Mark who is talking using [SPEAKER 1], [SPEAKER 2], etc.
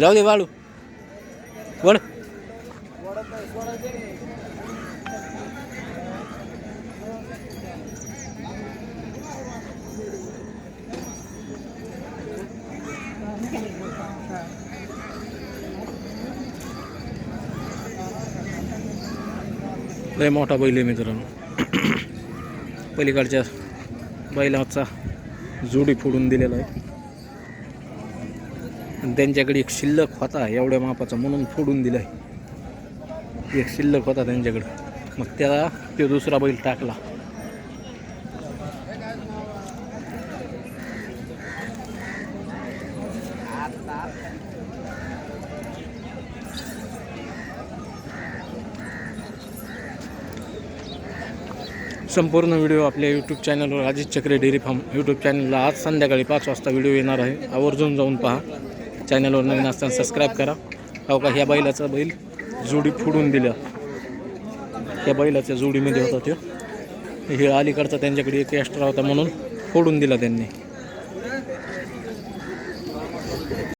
[SPEAKER 1] जाऊ दे वाळू. वड लय मोठा बैल आहे मित्रांनो. पलीकडच्या बैलाचा जोडी फोडून दिलेला आहे. आणि त्यांच्याकडे एक शिल्लक होता एवढ्या मापाचा म्हणून फोडून दिला आहे एक शिल्लक होता त्यांच्याकडे. मग त्याला तो दुसरा बैल टाकला. संपूर्ण व्हिडिओ आपल्या यूट्यूब चॅनलवर अजित चक्रे डेअरी फार्म यूट्यूब चॅनलला आज संध्याकाळी पाच वाजता व्हिडिओ येणार आहे. आवर्जून जाऊन पहा. चॅनलवर नवीन असताना सबस्क्राईब करा. हो का ह्या बैलाचा बैल जोडी फोडून दिल्या त्या बैलाच्या जोडीमध्ये होता तो हे अलीकडचा त्यांच्याकडे एक एक्स्ट्रा होता म्हणून फोडून दिला त्यांनी.